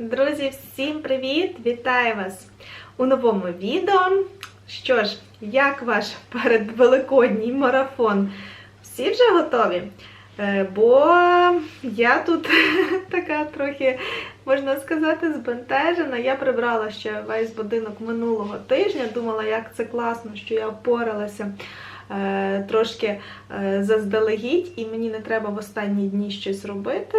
Друзі, всім привіт! Вітаю вас у новому відео. Що ж, як ваш передвеликодній марафон? Всі вже готові? Е, Бо я тут така трохи, можна сказати, збентежена. Я прибрала ще весь будинок минулого тижня. Думала, як це класно, що я впоралася е, трошки е, заздалегідь, і мені не треба в останні дні щось робити.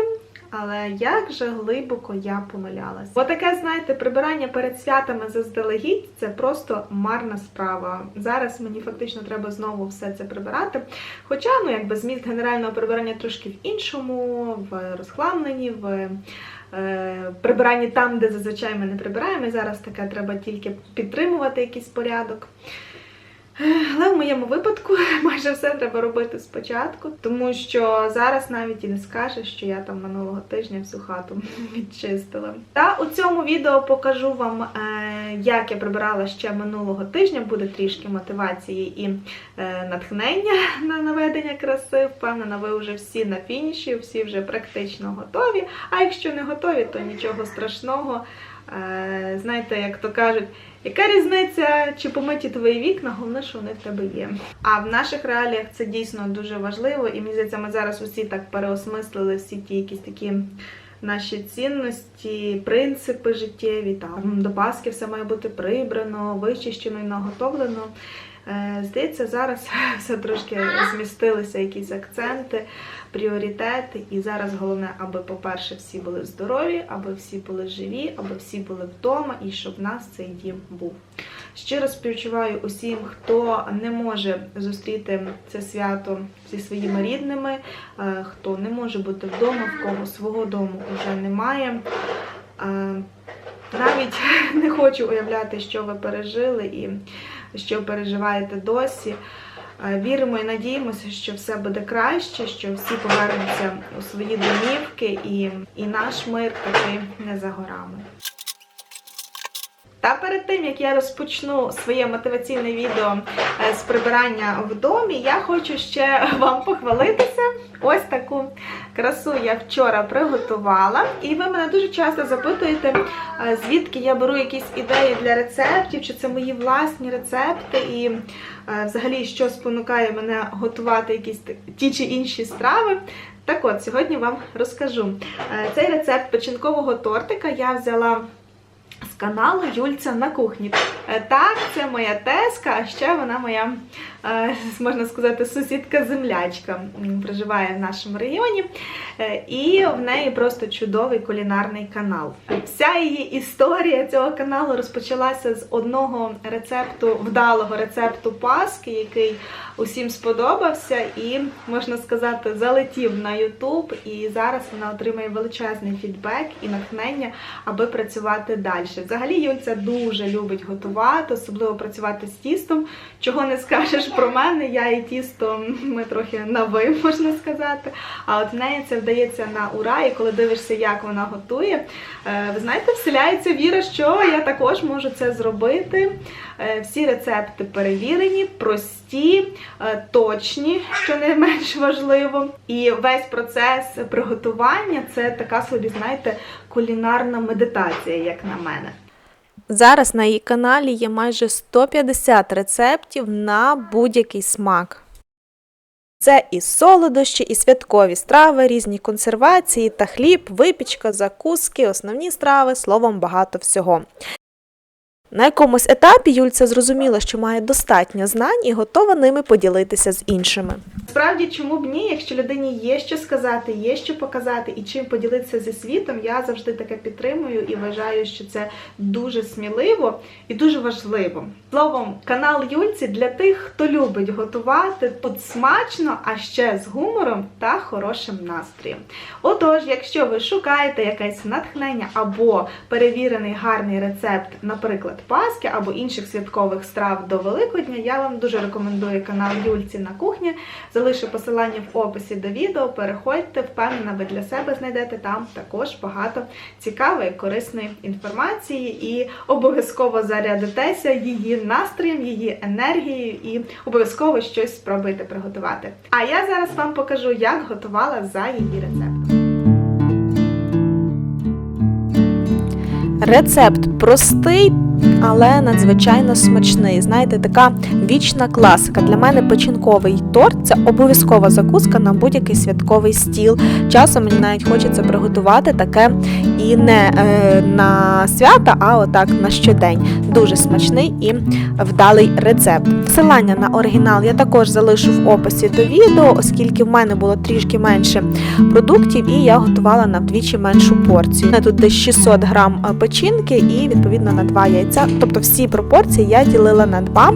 Але як же глибоко я помилялась. Таке, знаєте, прибирання перед святами заздалегідь це просто марна справа. Зараз мені фактично треба знову все це прибирати. Хоча, ну якби зміст генерального прибирання трошки в іншому, в розхламленні, в е, прибиранні там, де зазвичай ми не прибираємо. І зараз таке треба тільки підтримувати якийсь порядок. Моєму випадку майже все треба робити спочатку, тому що зараз навіть і не скажеш, що я там минулого тижня всю хату відчистила. Та у цьому відео покажу вам, е, як я прибирала ще минулого тижня. Буде трішки мотивації і е, натхнення на наведення краси. Впевнена, ви вже всі на фініші, всі вже практично готові. А якщо не готові, то нічого страшного. Знаєте, як то кажуть, яка різниця, чи помиті твої вікна, головне, що вони в тебе є. А в наших реаліях це дійсно дуже важливо, і мені здається, ми зараз усі так переосмислили всі ті якісь такі наші цінності, принципи життєві. Там до Пасхи все має бути прибрано, вичищено і наготовлено. Е, Здається, зараз все трошки змістилися якісь акценти, пріоритети. І зараз головне, аби, по-перше, всі були здорові, аби всі були живі, аби всі були вдома і щоб в нас цей дім був. Щиро співчуваю усім, хто не може зустріти це свято зі своїми рідними, е, хто не може бути вдома, в кого свого дому вже немає. Е, Навіть не хочу уявляти, що ви пережили і що переживаєте досі. Е, Віримо і надіємося, що все буде краще, що всі повернуться у свої домівки і, і наш мир таки не за горами. Та перед тим як я розпочну своє мотиваційне відео е, з прибирання в домі, я хочу ще вам похвалитися. Ось таку красу я вчора приготувала. І ви мене дуже часто запитуєте, е, звідки я беру якісь ідеї для рецептів, чи це мої власні рецепти, і е, взагалі, що спонукає мене готувати якісь ті чи інші страви. Так от, сьогодні вам розкажу. Цей рецепт печінкового тортика я взяла каналу Юльця на кухні. Е, Так, це моя теска, а ще вона моя, е, можна сказати, сусідка-землячка. Проживає в нашому районі. Е, І в неї просто чудовий кулінарний канал. Вся її історія цього каналу розпочалася з одного рецепту, вдалого рецепту паски, який усім сподобався і, можна сказати, залетів на YouTube. І зараз вона отримує величезний фідбек і натхнення, аби працювати далі. Взагалі, Юльця дуже любить готувати, особливо працювати з тістом. Чого не скажеш про мене, я і тісто ми трохи на ви, можна сказати. А от в неї це вдається на ура, і коли дивишся, як вона готує, е, ви знаєте, вселяється віра, що я також можу це зробити. Е, Всі рецепти перевірені, прості, е, точні, що не менш важливо. І весь процес приготування це така собі, знаєте, кулінарна медитація, як на мене. Зараз на її каналі є майже 150 рецептів на будь-який смак. Це і солодощі, і святкові страви, різні консервації та хліб, випічка, закуски, основні страви, словом, багато всього. На якомусь етапі Юльця зрозуміла, що має достатньо знань і готова ними поділитися з іншими. Справді, чому б ні, якщо людині є що сказати, є що показати і чим поділитися зі світом, я завжди таке підтримую і вважаю, що це дуже сміливо і дуже важливо. Словом, канал Юльці для тих, хто любить готувати тут смачно, а ще з гумором та хорошим настроєм. Отож, якщо ви шукаєте якесь натхнення або перевірений гарний рецепт, наприклад, паски або інших святкових страв до Великодня, я вам дуже рекомендую канал Юльці на кухні. Залишу посилання в описі до відео. Переходьте, впевнена, ви для себе знайдете там також багато цікавої, корисної інформації і обов'язково зарядитеся її настроєм, її енергією і обов'язково щось спробуйте приготувати. А я зараз вам покажу, як готувала за її рецептом. Рецепт простий, але надзвичайно смачний. Знаєте, така вічна класика. Для мене печінковий торт це обов'язкова закуска на будь-який святковий стіл. Часом мені навіть хочеться приготувати таке і не е, на свята, а отак на щодень. Дуже смачний і вдалий рецепт. Посилання на оригінал я також залишу в описі до відео, оскільки в мене було трішки менше продуктів, і я готувала на вдвічі меншу порцію. У мене Тут десь 600 грам е, печінки і відповідно на 2 яйця. Тобто всі пропорції я ділила на 2.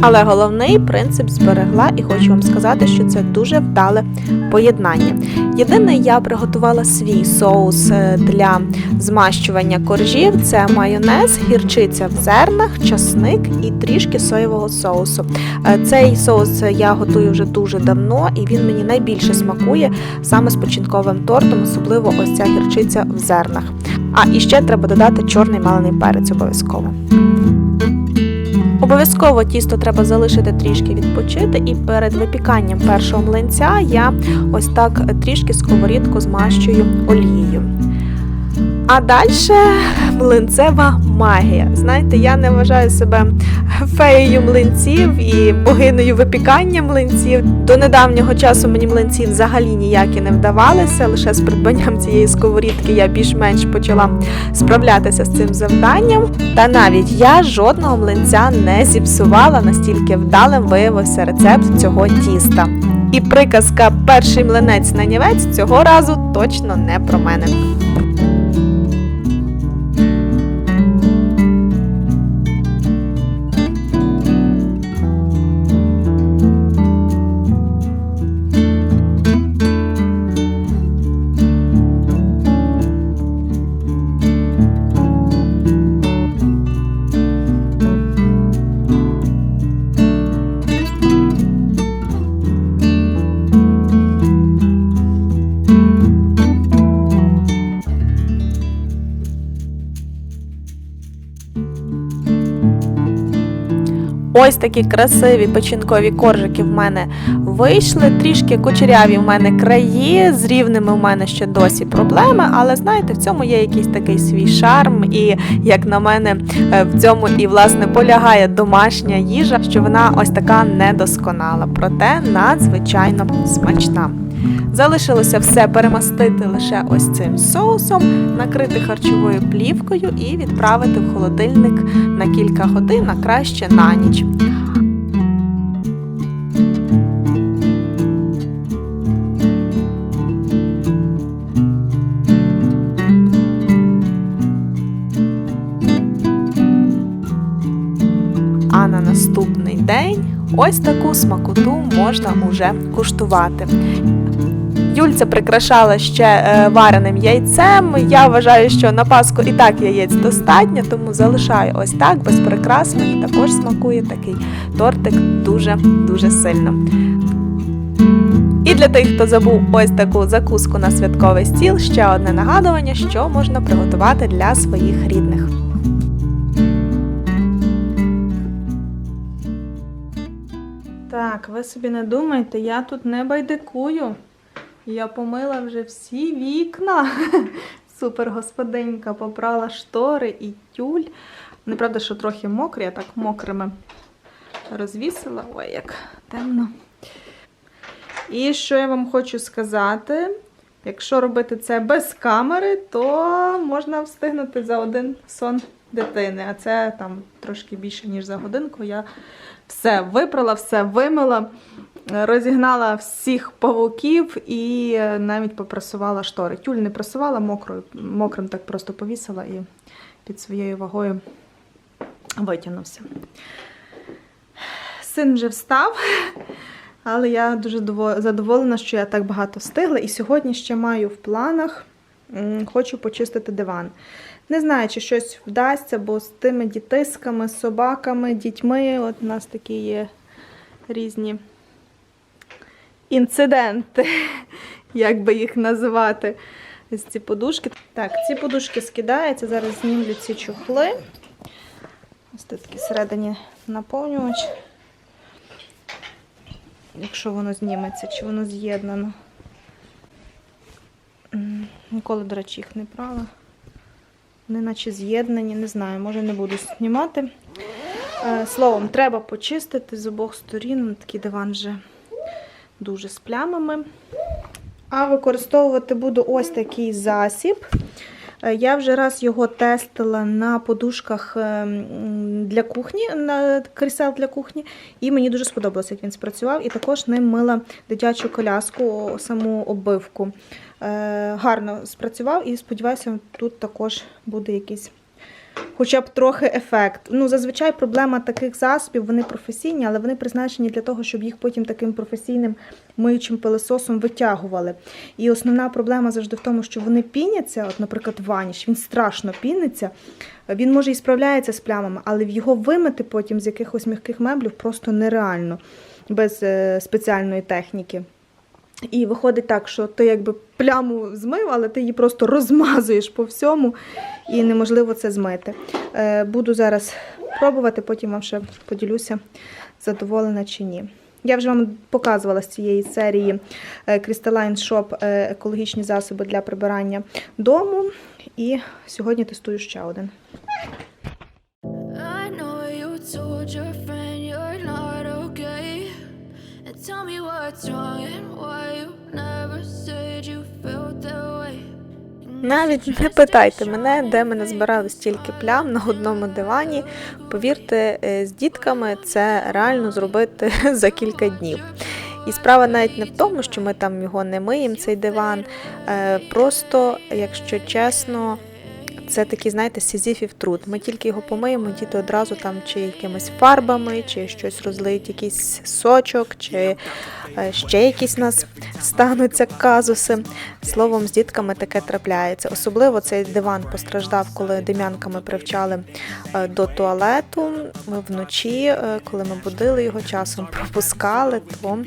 Але головний принцип зберегла і хочу вам сказати, що це дуже вдале поєднання. Єдине, я приготувала свій соус е, для змащування коржів. Це майонез, гірчиця в зернах, часник і трішки соєвого соусу. Е, Цей соус я готую вже дуже давно, і він мені найбільше смакує саме з починковим тортом, особливо ось ця гірчиця в зернах. А і ще треба додати чорний малений перець обов'язково. Обов'язково тісто треба залишити трішки відпочити, і перед випіканням першого млинця я ось так трішки сковорідку змащую олією. А далі млинцева магія. Знаєте, я не вважаю себе феєю млинців і богинею випікання млинців. До недавнього часу мені млинці взагалі ніякі не вдавалися. Лише з придбанням цієї сковорідки я більш-менш почала справлятися з цим завданням. Та навіть я жодного млинця не зіпсувала, настільки вдалим виявився рецепт цього тіста. І приказка перший млинець на нівець цього разу точно не про мене. Ось такі красиві печінкові коржики в мене вийшли. Трішки кучеряві в мене краї, з рівними в мене ще досі проблеми, але знаєте, в цьому є якийсь такий свій шарм, і як на мене, е, в цьому і власне полягає домашня їжа, що вона ось така недосконала, проте надзвичайно смачна. Залишилося все перемастити лише ось цим соусом, накрити харчовою плівкою і відправити в холодильник на кілька годин, а краще на ніч. А на наступний день ось таку смакоту можна уже куштувати. Юльця прикрашала ще е, вареним яйцем. Я вважаю, що на Пасху і так яєць достатньо, тому залишаю ось так, без прикрас. Мені також смакує такий тортик дуже-дуже сильно. І для тих, хто забув ось таку закуску на святковий стіл, ще одне нагадування, що можна приготувати для своїх рідних. Так, ви собі не думайте, я тут не байдикую. Я помила вже всі вікна. Супер господинька, попрала штори і тюль. Неправда, що трохи мокрі, я так мокрими розвісила. Ой, як темно. І що я вам хочу сказати? Якщо робити це без камери, то можна встигнути за один сон дитини. А це там трошки більше, ніж за годинку. Я все випрала, все вимила, розігнала всіх павуків і навіть попрасувала штори. Тюль не прасувала, мокрою, мокрим так просто повісила і під своєю вагою витягнувся. Син вже встав, але я дуже задоволена, що я так багато встигла. І сьогодні ще маю в планах, хочу почистити диван. Не знаю, чи щось вдасться, бо з тими дітисками, собаками, дітьми, от у нас такі є різні інциденти, як би їх називати. Ось ці подушки. Так, ці подушки скидаються, зараз знімлю ці чохли. Ось тут такий всередині наповнювач. Якщо воно зніметься, чи воно з'єднано. Ніколи, до речі, їх не брала. Вони наче з'єднані, не знаю, може не буду знімати. Е, Словом, треба почистити з обох сторін. Такий диван вже дуже з плямами. А використовувати буду ось такий засіб. Е, Я вже раз його тестила на подушках е, для кухні, на крісел для кухні, і мені дуже сподобалося, як він спрацював. І також ним мила дитячу коляску, саму оббивку. Е, Гарно спрацював і сподіваюся, тут також буде якийсь хоча б трохи ефект. Ну, зазвичай проблема таких засобів, вони професійні, але вони призначені для того, щоб їх потім таким професійним миючим пилососом витягували. І основна проблема завжди в тому, що вони піняться, от, наприклад, ваніш, він страшно піниться. Він може і справляється з плямами, але його вимити потім з якихось м'яких меблів просто нереально без е, спеціальної техніки. І виходить так, що ти якби пляму змив, але ти її просто розмазуєш по всьому, і неможливо це змити. Е, Буду зараз пробувати, потім вам ще поділюся, задоволена чи ні. Я вже вам показувала з цієї серії е, Crystalline Shop е, екологічні засоби для прибирання дому. І сьогодні тестую ще один. Tell me what's wrong Навіть не питайте мене, де ми назбирали стільки плям на одному дивані. Повірте, е, з дітками це реально зробити за кілька днів. І справа навіть не в тому, що ми там його не миємо, цей диван. Е, Просто, якщо чесно, це такий, знаєте, сізіфів труд. Ми тільки його помиємо, діти одразу там чи якимись фарбами, чи щось розлиють, якийсь сочок, чи е, ще якісь нас стануться казуси. Словом, з дітками таке трапляється. Особливо цей диван постраждав, коли дем'янками привчали е, до туалету. Ми вночі, е, коли ми будили його часом, пропускали, то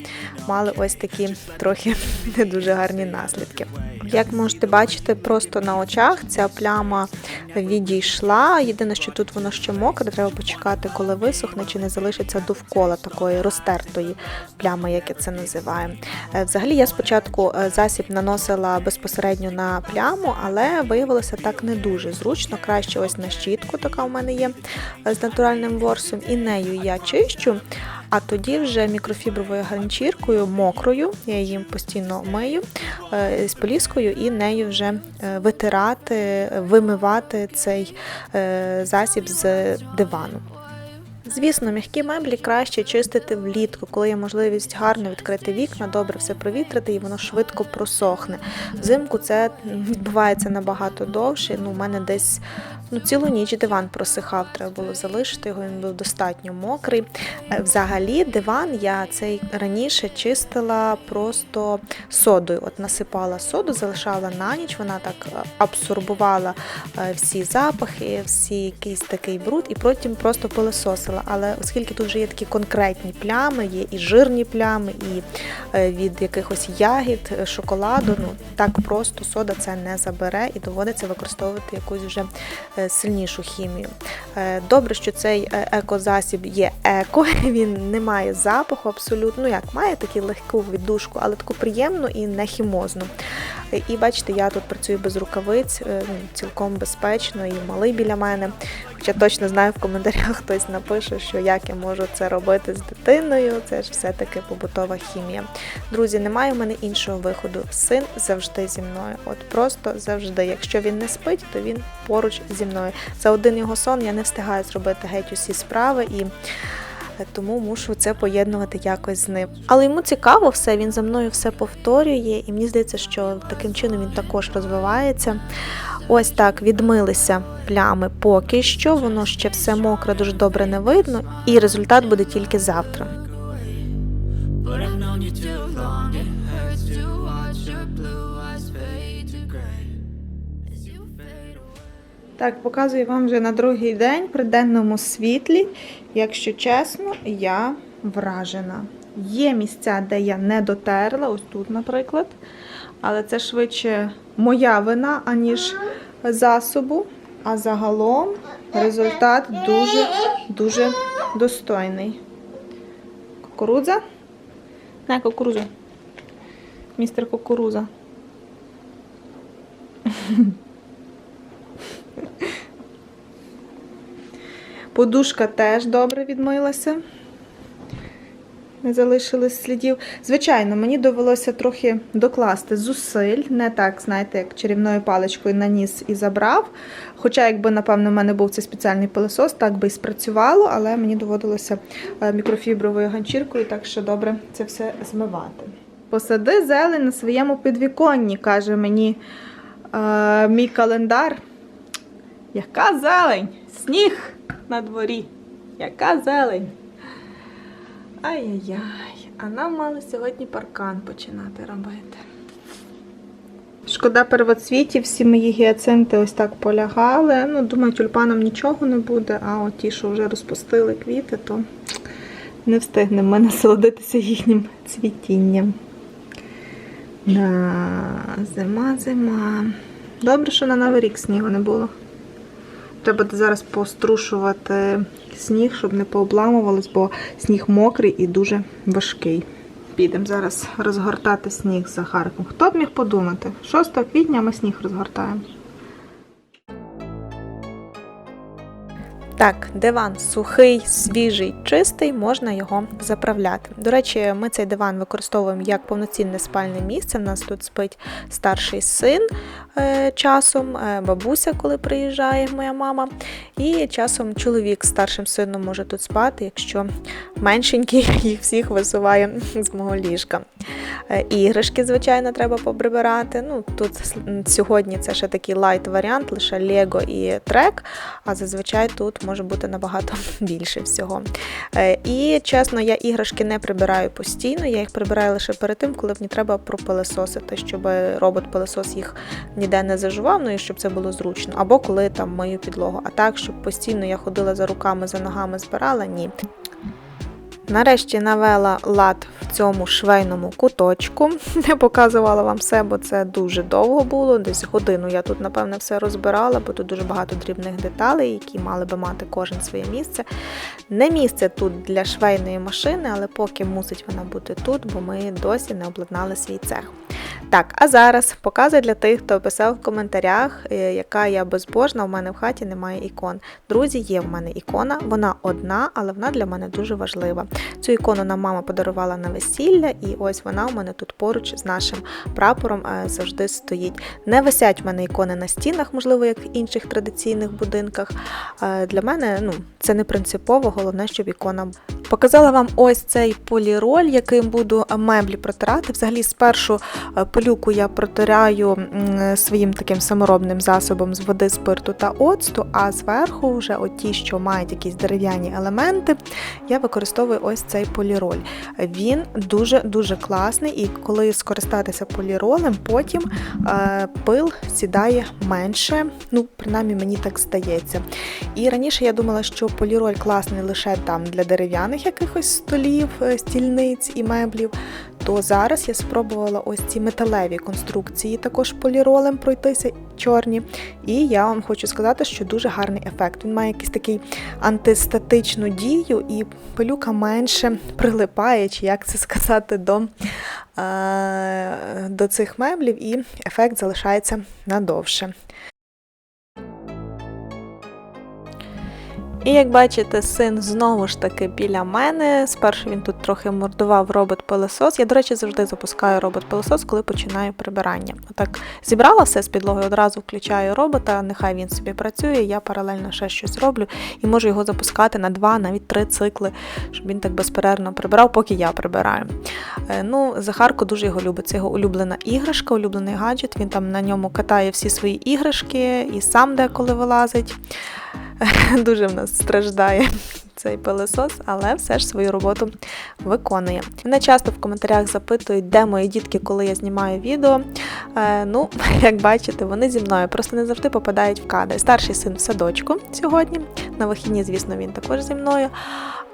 мали ось такі трохи не дуже гарні наслідки. Як можете бачити, просто на очах ця пляма відійшла. Єдине, що тут воно ще мокре, треба почекати, коли висохне, чи не залишиться довкола такої розтертої плями, як я це називаю. Е, Взагалі, я спочатку е, засіб наносила безпосередньо на пляму, але виявилося так не дуже зручно. Краще ось на щітку, така у мене є е, з натуральним ворсом, і нею я чищу. А тоді вже мікрофібровою ганчіркою, мокрою, я її постійно мию е, з поліскою і нею вже е, витирати, вимивати цей е, засіб з дивану. Звісно, м'які меблі краще чистити влітку, коли є можливість гарно відкрити вікна, добре все провітрити і воно швидко просохне. Взимку це відбувається набагато довше. Ну, у мене десь ну, цілу ніч диван просихав, треба було залишити його, він був достатньо мокрий. Е, Взагалі, диван я цей раніше чистила просто содою. От насипала соду, залишала на ніч, вона так е, абсорбувала е, всі запахи, всі якийсь такий бруд, і потім просто пилососила. Але оскільки тут вже є такі конкретні плями, є і жирні плями, і від якихось ягід, шоколаду, ну так просто сода це не забере і доводиться використовувати якусь вже сильнішу хімію. Е, Добре, що цей е, екозасіб є еко, він не має запаху абсолютно. Ну як має таку легку віддушку, але таку приємну і не хімозну. Е, І бачите, я тут працюю без рукавиць, е, ну, цілком безпечно, і малий біля мене. Хоча точно знаю, в коментарях хтось напише, що як я можу це робити з дитиною. Це ж все-таки побутова хімія. Друзі, немає в мене іншого виходу. Син завжди зі мною. От просто завжди. Якщо він не спить, то він поруч зі мною. За один його сон я не встигаю зробити геть усі справи і. Е, Тому мушу це поєднувати якось з ним. Але йому цікаво все, він за мною все повторює, і мені здається, що таким чином він також розвивається. Ось так відмилися плями поки що, воно ще все мокре, дуже добре не видно, і результат буде тільки завтра. Так, показую вам вже на другий день при денному світлі. Якщо чесно, я вражена. Є місця, де я не дотерла, ось тут, наприклад. Але це швидше моя вина, аніж засобу. А загалом результат дуже-дуже достойний. Кукурудза? На кукурудзу. Містер кукуруза. Подушка теж добре відмилася. Не залишилось слідів. Звичайно, мені довелося трохи докласти зусиль, не так, знаєте, як чарівною паличкою наніс і забрав. Хоча, якби, напевно, в мене був цей спеціальний пилосос, так би і спрацювало, але мені доводилося е, мікрофібровою ганчіркою так що добре це все змивати. Посади зелень на своєму підвіконні, каже мені е, мій календар. Яка зелень? Сніг на дворі. Яка зелень? Ай-яй-яй, а нам мали сьогодні паркан починати робити. Шкода первоцвітів, всі мої гіацинти ось так полягали. Ну, думаю, тюльпанам нічого не буде, а от ті, що вже розпустили квіти, то не встигнемо ми насолодитися їхнім цвітінням. Да, зима, зима. Добре, що на Новий рік снігу не було. Треба зараз пострушувати сніг, щоб не пообламувалось, бо сніг мокрий і дуже важкий. Підемо зараз розгортати сніг за Харком. Хто б міг подумати? 6 квітня ми сніг розгортаємо. Так, диван сухий, свіжий, чистий, можна його заправляти. До речі, ми цей диван використовуємо як повноцінне спальне місце. У нас тут спить старший син е, часом, е, бабуся, коли приїжджає моя мама. І часом чоловік з старшим сином може тут спати, якщо меншенький їх всіх висуває з мого ліжка. Е, Іграшки, звичайно, треба поприбирати. Ну, тут сьогодні це ще такий лайт варіант, лише Лего і трек, а зазвичай тут може бути набагато більше всього. Е, І чесно, я іграшки не прибираю постійно, я їх прибираю лише перед тим, коли мені треба пропилесосити, щоб робот-пилесос їх ніде не зажував, ну і щоб це було зручно. Або коли там мою підлогу. А так, щоб постійно я ходила за руками, за ногами збирала, ні. Нарешті навела лад в цьому швейному куточку. Не показувала вам все, бо це дуже довго було. Десь годину я тут, напевне, все розбирала, бо тут дуже багато дрібних деталей, які мали би мати кожен своє місце. Не місце тут для швейної машини, але поки мусить вона бути тут, бо ми досі не обладнали свій цех. Так, а зараз показую для тих, хто писав в коментарях, е, яка я безбожна, у мене в хаті немає ікон. Друзі, є в мене ікона, вона одна, але вона для мене дуже важлива. Цю ікону нам мама подарувала на весілля, і ось вона у мене тут поруч з нашим прапором е, завжди стоїть. Не висять в мене ікони на стінах, можливо, як в інших традиційних будинках. Е, Для мене ну, це не принципово, головне, щоб ікона. Показала вам ось цей поліроль, яким буду е, меблі протирати. Взагалі, спершу пилюку я протираю своїм таким саморобним засобом з води, спирту та оцту, а зверху вже оті, що мають якісь дерев'яні елементи, я використовую ось цей поліроль. Він дуже-дуже класний, і коли скористатися поліролем, потім е, пил сідає менше. Ну, принаймні мені так здається. І раніше я думала, що поліроль класний лише там для дерев'яних якихось столів, е, стільниць і меблів. То зараз я спробувала ось ці металеві конструкції також поліролем пройтися чорні. І я вам хочу сказати, що дуже гарний ефект. Він має якийсь такий антистатичну дію, і пилюка менше прилипає, чи як це сказати, до, е, до цих меблів, і ефект залишається надовше. І як бачите, син знову ж таки біля мене. Спершу він тут трохи мордував робот-пилосос. Я, до речі, завжди запускаю робот-пилосос, коли починаю прибирання. Отак зібрала все з підлоги, одразу включаю робота, нехай він собі працює, я паралельно ще щось роблю і можу його запускати на два, навіть три цикли, щоб він так безперервно прибирав, поки я прибираю. Е, Ну, Захарко дуже його любить. Це його улюблена іграшка, улюблений гаджет. Він там на ньому катає всі свої іграшки і сам деколи вилазить. Дуже в нас страждає цей пилосос, але все ж свою роботу виконує. Мене часто в коментарях запитують, де мої дітки, коли я знімаю відео. Е, ну, як бачите, вони зі мною просто не завжди попадають в кадр. Старший син в садочку сьогодні. На вихідні, звісно, він також зі мною.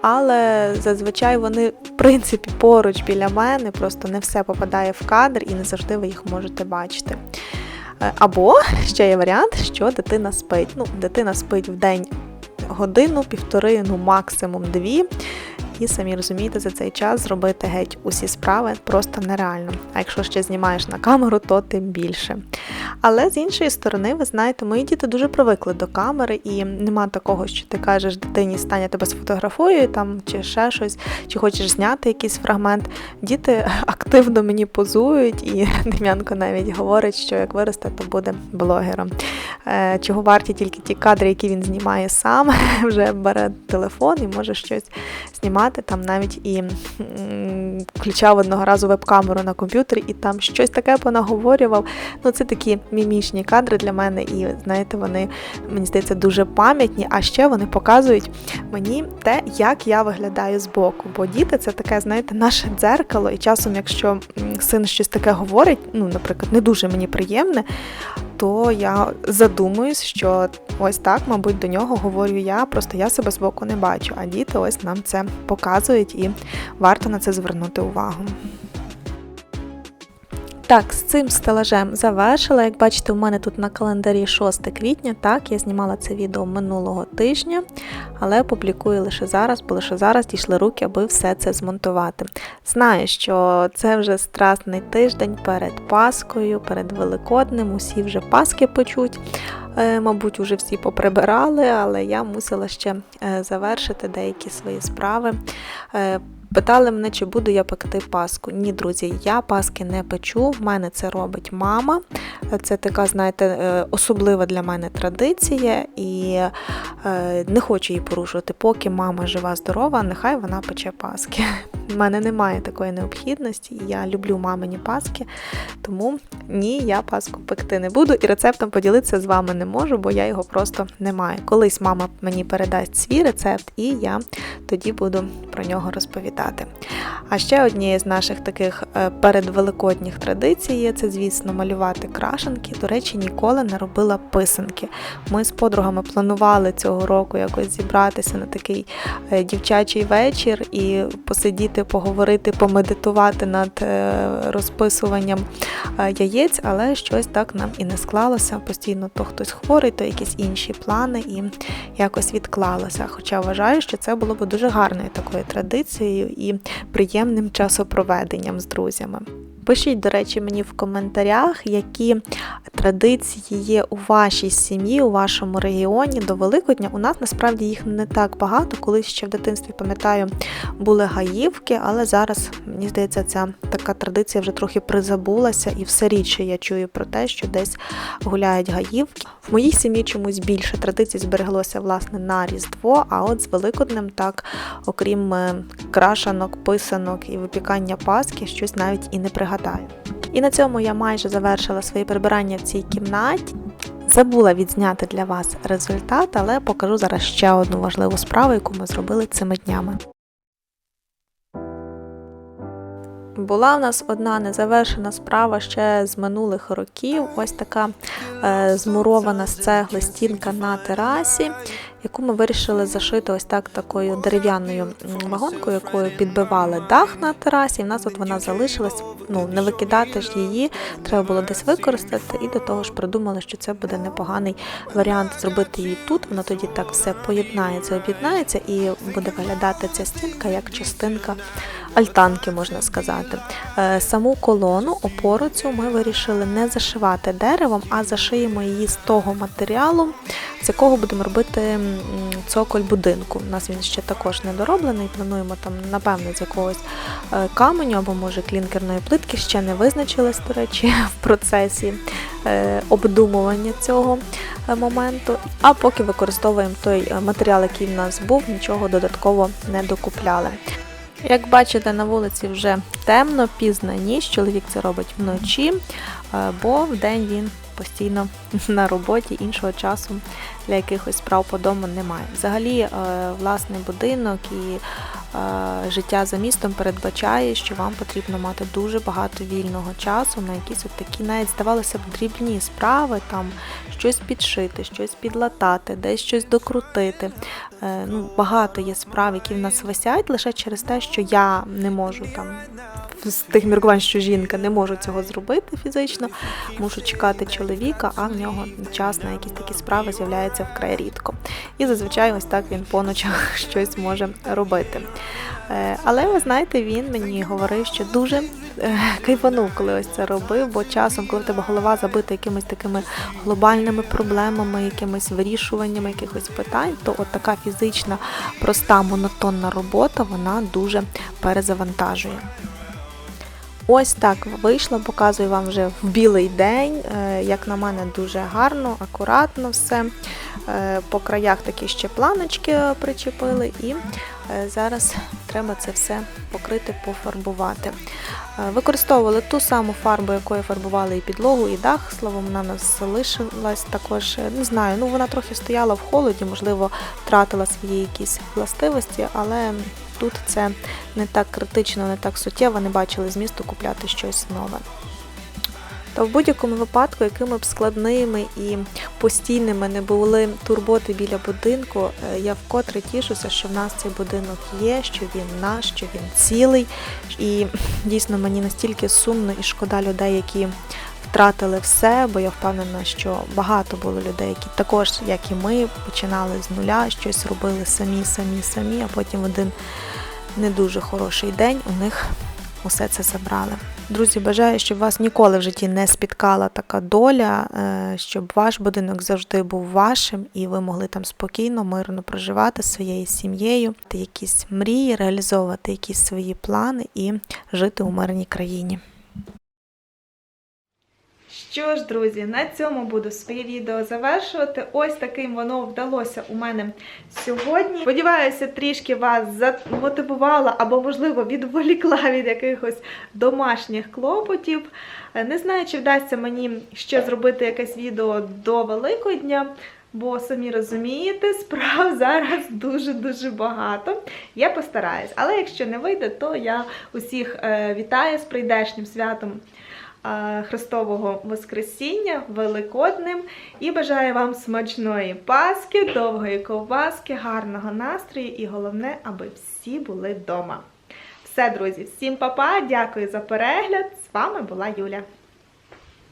Але зазвичай вони, в принципі, поруч біля мене, просто не все попадає в кадр і не завжди ви їх можете бачити. Е, Або ще є варіант, що дитина спить. Ну, дитина спить в день годину, півтори, ну максимум дві. І самі розумієте, за цей час зробити геть усі справи просто нереально. А якщо ще знімаєш на камеру, то тим більше. Але з іншої сторони, ви знаєте, мої діти дуже привикли до камери, і нема такого, що ти кажеш дитині, стань тебе сфотографую там чи ще щось, чи хочеш зняти якийсь фрагмент. Діти активно мені позують, і Дем'янко навіть говорить, що як виросте, то буде блогером. Е, Чого варті тільки ті кадри, які він знімає сам, вже бере телефон і може щось знімати. Там навіть і включав одного разу веб-камеру на комп'ютері і там щось таке понаговорював. Ну, це такі мімічні кадри для мене, і знаєте, вони мені здається дуже пам'ятні. А ще вони показують мені те, як я виглядаю збоку. Бо діти це таке, знаєте, наше дзеркало. І часом, якщо син щось таке говорить, ну, наприклад, не дуже мені приємне, то я задумуюсь, що ось так, мабуть, до нього говорю я, просто я себе збоку не бачу. А діти ось нам це показують і варто на це звернути увагу. Так, з цим стелажем завершила. Як бачите, у мене тут на календарі 6 квітня. Так, я знімала це відео минулого тижня, але публікую лише зараз, бо лише зараз дійшли руки, аби все це змонтувати. Знаю, що це вже страсний тиждень перед Паскою, перед Великоднем. Усі вже Паски печуть. Е, Мабуть, вже всі поприбирали, але я мусила ще е, завершити деякі свої справи. Питали мене, чи буду я пекти паску. Ні, друзі, я паски не печу. В мене це робить мама. Це така, знаєте, е, особлива для мене традиція, і е, не хочу її порушувати. Поки мама жива, здорова, нехай вона пече паски. У мене немає такої необхідності, я люблю мамині паски, тому ні, я паску пекти не буду. І рецептом поділитися з вами не можу, бо я його просто не маю. Колись мама мені передасть свій рецепт, і я тоді буду про нього розповідати. А ще однією з наших таких е, передвеликодніх традицій є це, звісно, малювати крашенки. До речі, ніколи не робила писанки. Ми з подругами планували цього року якось зібратися на такий е, дівчачий вечір і посидіти, поговорити, помедитувати над е, розписуванням яєць, але щось так нам і не склалося. Постійно то хтось хворий, то якісь інші плани, і якось відклалося. Хоча вважаю, що це було б дуже гарною такою традицією і приємним часопроведенням з друзями. Пишіть, до речі, мені в коментарях, які традиції є у вашій сім'ї, у вашому регіоні до Великодня. У нас насправді їх не так багато. Колись ще в дитинстві пам'ятаю, були гаївки, але зараз мені здається, ця така традиція вже трохи призабулася, і все рідше я чую про те, що десь гуляють гаївки. В моїй сім'ї чомусь більше традицій збереглося власне на Різдво, а от з Великоднем, так, окрім е, крашанок, писанок і випікання паски, щось навіть і не пригадаю. І на цьому я майже завершила своє прибирання в цій кімнаті. Забула відзняти для вас результат, але покажу зараз ще одну важливу справу, яку ми зробили цими днями. Була в нас одна незавершена справа ще з минулих років. Ось така е, змурована з цегли стінка на терасі, яку ми вирішили зашити ось так такою дерев'яною вагонкою, якою підбивали дах на терасі. І в нас от вона залишилась. Ну не викидати ж її, треба було десь використати. І до того ж придумали, що це буде непоганий варіант зробити її тут. Воно тоді так все поєднається, об'єднається і буде виглядати ця стінка як частинка альтанки, можна сказати. Е, Саму колону, опору цю ми вирішили не зашивати деревом, а зашиємо її з того матеріалу, з якого будемо робити цоколь будинку. У нас він ще також не дороблений. Плануємо там, напевно, з якогось е, каменю або може клінкерної плитки. Ще не визначились, до речі, в процесі е, обдумування цього е, моменту. А поки використовуємо той матеріал, який в нас був, нічого додатково не докупляли. Як бачите, на вулиці вже темно, пізна ніч. Чоловік це робить вночі, бо вдень він постійно на роботі, іншого часу для якихось справ по дому немає. Взагалі, е, власний будинок і е, життя за містом передбачає, що вам потрібно мати дуже багато вільного часу на якісь от такі, навіть здавалося б, дрібні справи, там щось підшити, щось підлатати, десь щось докрутити. Е, Ну, багато є справ, які в нас висять лише через те, що я не можу там з тих міркувань, що жінка не може цього зробити фізично, мушу чекати чоловіка, а в нього час на якісь такі справи з'являється вкрай рідко. І зазвичай ось так він по ночах щось може робити. Е, Але ви знаєте, він мені говорив, що дуже кайфанув, коли ось це робив, бо часом, коли в тебе голова забита якимись такими глобальними проблемами, якимись вирішуваннями якихось питань, то от така фізична, проста, монотонна робота, вона дуже перезавантажує. Ось так вийшло, показую вам вже в білий день. Е, Як на мене, дуже гарно, акуратно все. Е, По краях такі ще планочки причепили, і е, зараз треба це все покрити, пофарбувати. Е, Використовували ту саму фарбу, якою фарбували і підлогу, і дах. Словом, вона нас залишилась також. е, Не знаю, ну вона трохи стояла в холоді, можливо, втратила свої якісь властивості, але тут це не так критично, не так суттєво, не бачили змісту купляти щось нове. Та в будь-якому випадку, якими б складними і постійними не були турботи біля будинку, е, я вкотре тішуся, що в нас цей будинок є, що він наш, що він цілий. І дійсно мені настільки сумно і шкода людей, які втратили все, бо я впевнена, що багато було людей, які також, як і ми, починали з нуля, щось робили самі, самі, самі, а потім один не дуже хороший день у них усе це забрали. Друзі, бажаю, щоб вас ніколи в житті не спіткала така доля, е, щоб ваш будинок завжди був вашим, і ви могли там спокійно, мирно проживати своєю сім'єю, якісь мрії, реалізовувати якісь свої плани і жити у мирній країні. Що ж, друзі, на цьому буду своє відео завершувати. Ось таким воно вдалося у мене сьогодні. Сподіваюся, трішки вас замотивувала або, можливо, відволікла від якихось домашніх клопотів. Не знаю, чи вдасться мені ще зробити якесь відео до Великодня. Бо самі розумієте, справ зараз дуже-дуже багато. Я постараюсь. Але якщо не вийде, то я усіх е, вітаю з прийдешнім святом Христового Воскресіння, Великодним. І бажаю вам смачної Паски, довгої ковбаски, гарного настрою і головне, аби всі були вдома. Все, друзі, всім па-па, дякую за перегляд. З вами була Юля.